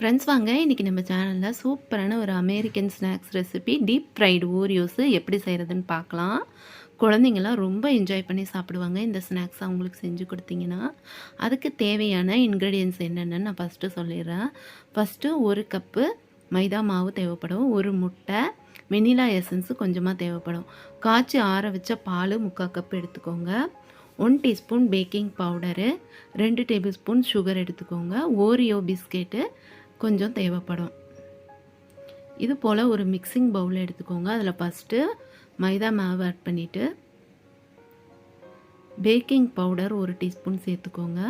Friends வாங்க. இன்றைக்கி நம்ம சேனலில் சூப்பரான ஒரு American snacks recipe deep fried Oreos எப்படி செய்கிறதுன்னு பார்க்கலாம். குழந்தைங்களாம் ரொம்ப என்ஜாய் பண்ணி சாப்பிடுவாங்க இந்த ஸ்நாக்ஸ் அவங்களுக்கு செஞ்சு கொடுத்தீங்கன்னா. அதுக்கு தேவையான இன்க்ரீடியன்ஸ் என்னென்னு நான் ஃபஸ்ட்டு சொல்லிடுறேன். ஃபஸ்ட்டு ஒரு கப்பு மைதா மாவு தேவைப்படும் ஒரு முட்டை வெனிலா எசன்ஸு கொஞ்சமாக தேவைப்படும். காய்ச்சி ஆற வச்ச பால் முக்கால் கப் எடுத்துக்கோங்க. ஒன் டீஸ்பூன் பேக்கிங் பவுடரு ரெண்டு டேபிள் ஸ்பூன் சுகர் எடுத்துக்கோங்க. ஓரியோ பிஸ்கெட்டு கொஞ்சம் தேவைப்படும். இது போல் ஒரு மிக்சிங் பவுல் எடுத்துக்கோங்க. அதில் ஃபஸ்ட்டு மைதா மாவு ஆட் பண்ணிவிட்டு பேக்கிங் பவுடர் ஒரு டீஸ்பூன் சேர்த்துக்கோங்க.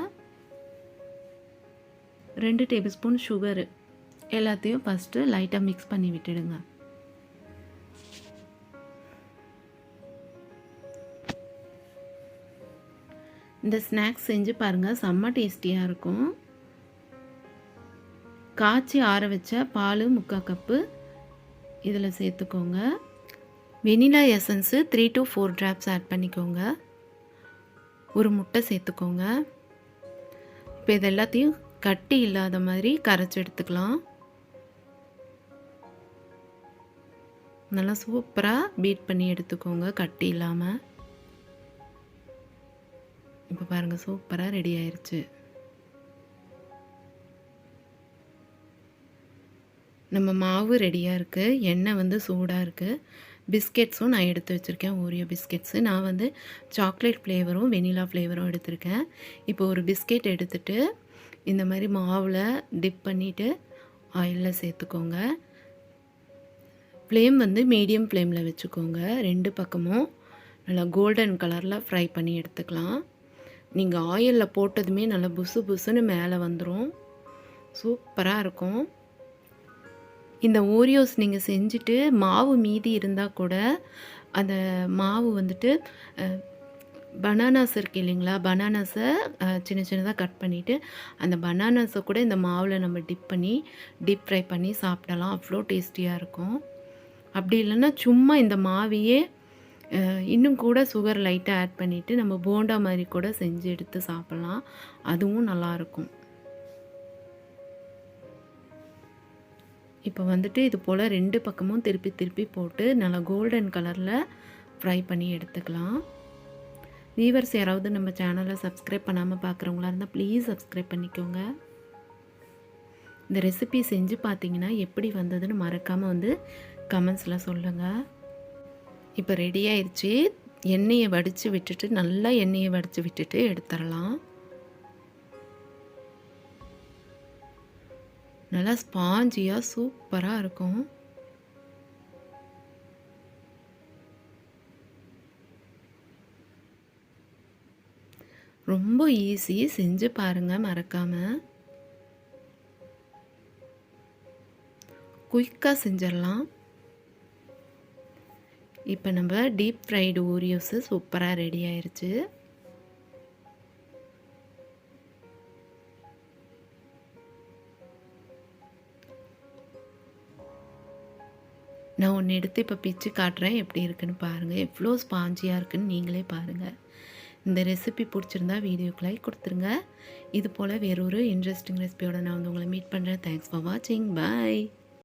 ரெண்டு டேபிள் ஸ்பூன் சுகரு எல்லாத்தையும் ஃபஸ்ட்டு லைட்டாக மிக்ஸ் பண்ணி விட்டுடுங்க. இந்த ஸ்நாக்ஸ் செஞ்சு பாருங்கள் செம்ம டேஸ்டியாக இருக்கும். காய்ச்சி ஆற வச்ச பால் முக்கால் கப்பு இதில் சேர்த்துக்கோங்க. Vanilla essence three to four drops add பண்ணிக்கோங்க. ஒரு முட்டை சேர்த்துக்கோங்க. இப்போ இது எல்லாத்தையும் கட்டி இல்லாத மாதிரி கரைச்சி எடுத்துக்கலாம். நல்லா சூப்பராக பீட் பண்ணி எடுத்துக்கோங்க கட்டி இல்லாமல் இப்போ பாருங்கள் சூப்பராக ரெடி ஆயிடுச்சு நம்ம மாவு ரெடியாக இருக்குது எண்ணெய் வந்து சூடாக இருக்குது பிஸ்கெட்ஸும் நான் எடுத்து வச்சுருக்கேன் ஓரியோ பிஸ்கெட்ஸு. நான் வந்து சாக்லேட் ஃப்ளேவரும் வெனிலா ஃப்ளேவரும் எடுத்திருக்கேன். இப்போ ஒரு பிஸ்கெட் எடுத்துகிட்டு இந்த மாதிரி மாவில் டிப் பண்ணிவிட்டு ஆயிலில் சேர்த்துக்கோங்க. ஃப்ளேம் வந்து மீடியம் ஃப்ளேமில் வச்சுக்கோங்க. ரெண்டு பக்கமும் நல்லா கோல்டன் கலரில் ஃப்ரை பண்ணி எடுத்துக்கலாம். நீங்கள் ஆயிலில் போட்டதுமே நல்லா புசு புசுன்னு மேலே வந்துடும் சூப்பராக இருக்கும். இந்த ஓரியோஸ் நீங்கள் செஞ்சுட்டு மாவு மீதி இருந்தால் கூட அந்த மாவு வந்துட்டு பனானாஸ் இருக்குது இல்லைங்களா? பனானாஸை சின்ன சின்னதாக கட் பண்ணிவிட்டு அந்த பனானாஸை கூட இந்த மாவில் நம்ம டிப் பண்ணி டீப் ஃப்ரை பண்ணி சாப்பிடலாம். அவ்வளோ டேஸ்டியாக இருக்கும். அப்படி இல்லைன்னா சும்மா இந்த மாவையே இன்னும் கூட சுகர் லைட்டாக ஆட் பண்ணிவிட்டு நம்ம போண்டா மாதிரி கூட செஞ்சு எடுத்து சாப்பிட்லாம். அதுவும் நல்லாயிருக்கும் இப்போ வந்துட்டு இது போல் ரெண்டு பக்கமும் திருப்பி திருப்பி போட்டு நல்லா கோல்டன் கலரில் ஃப்ரை பண்ணி எடுத்துக்கலாம். வீவர்ஸ் யாராவது நம்ம சேனலை சப்ஸ்கிரைப் பண்ணாமல் பார்க்குறவங்களா இருந்தால் ப்ளீஸ் சப்ஸ்கிரைப் பண்ணிக்கோங்க. இந்த ரெசிபி செஞ்சு பார்த்தீங்கன்னா எப்படி வந்ததுன்னு மறக்காமல் வந்து கமெண்ட்ஸில் சொல்லுங்கள் இப்போ ரெடி ஆயிடுச்சு. எண்ணெயை வடித்து விட்டுட்டு நல்லா எண்ணெயை வடித்து விட்டுட்டு எடுத்துடலாம். நல்லா ஸ்பாஞ்சியாக சூப்பராக இருக்கும். ரொம்ப ஈஸி செஞ்சு பாருங்கள் மறக்காமல் குயிக்காக செஞ்சிடலாம். இப்போ நம்ம டீப் ஃப்ரைடு ஓரியோஸு சூப்பராக ரெடி ஆயிடுச்சு நான் ஒன்று எடுத்து இப்போ பிச்சு காட்டுறேன். எப்படி இருக்குன்னு பாருங்கள் எவ்வளோ ஸ்பாஞ்சியாக இருக்குன்னு நீங்களே பாருங்கள் இந்த ரெசிபி பிடிச்சிருந்தா வீடியோக்கு லைக் கொடுத்துருங்க. இது போல் வேறொரு இன்ட்ரெஸ்டிங் ரெசிபியோட நான் வந்து உங்களை மீட் பண்ணுறேன் தேங்க்ஸ் ஃபார் வாட்சிங் பாய்